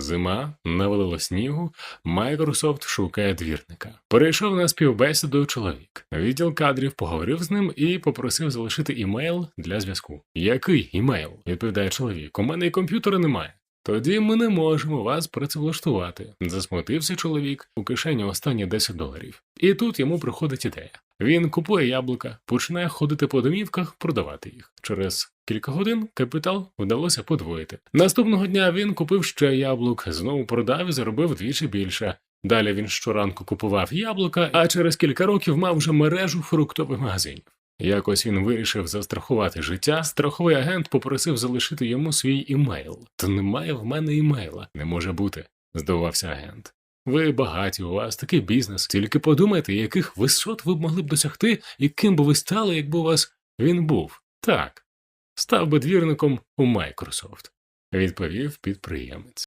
Зима, навалило снігу, Майкрософт шукає двірника. Перейшов на співбесіду чоловік. Відділ кадрів поговорив з ним і попросив залишити імейл для зв'язку. Який імейл? відповідає чоловік. У мене і комп'ютера немає. Тоді ми не можемо вас працевлаштувати. Засмутився чоловік у кишені останні 10 доларів. І тут йому приходить ідея. Він купує яблука, починає ходити по домівках, продавати їх. Через кілька годин капітал вдалося подвоїти. Наступного дня він купив ще яблук, знову продав і заробив вдвічі більше. Далі він щоранку купував яблука, а через кілька років мав вже мережу фруктових магазинів. Якось він вирішив застрахувати життя. Страховий агент попросив залишити йому свій імейл. Та немає в мене імейла. Не може бути, здивувався агент. Ви багаті, у вас такий бізнес. Тільки подумайте, яких висот ви б могли б досягти, і ким би ви стали, якби у вас він був. Так, став би двірником у Майкрософт, відповів підприємець.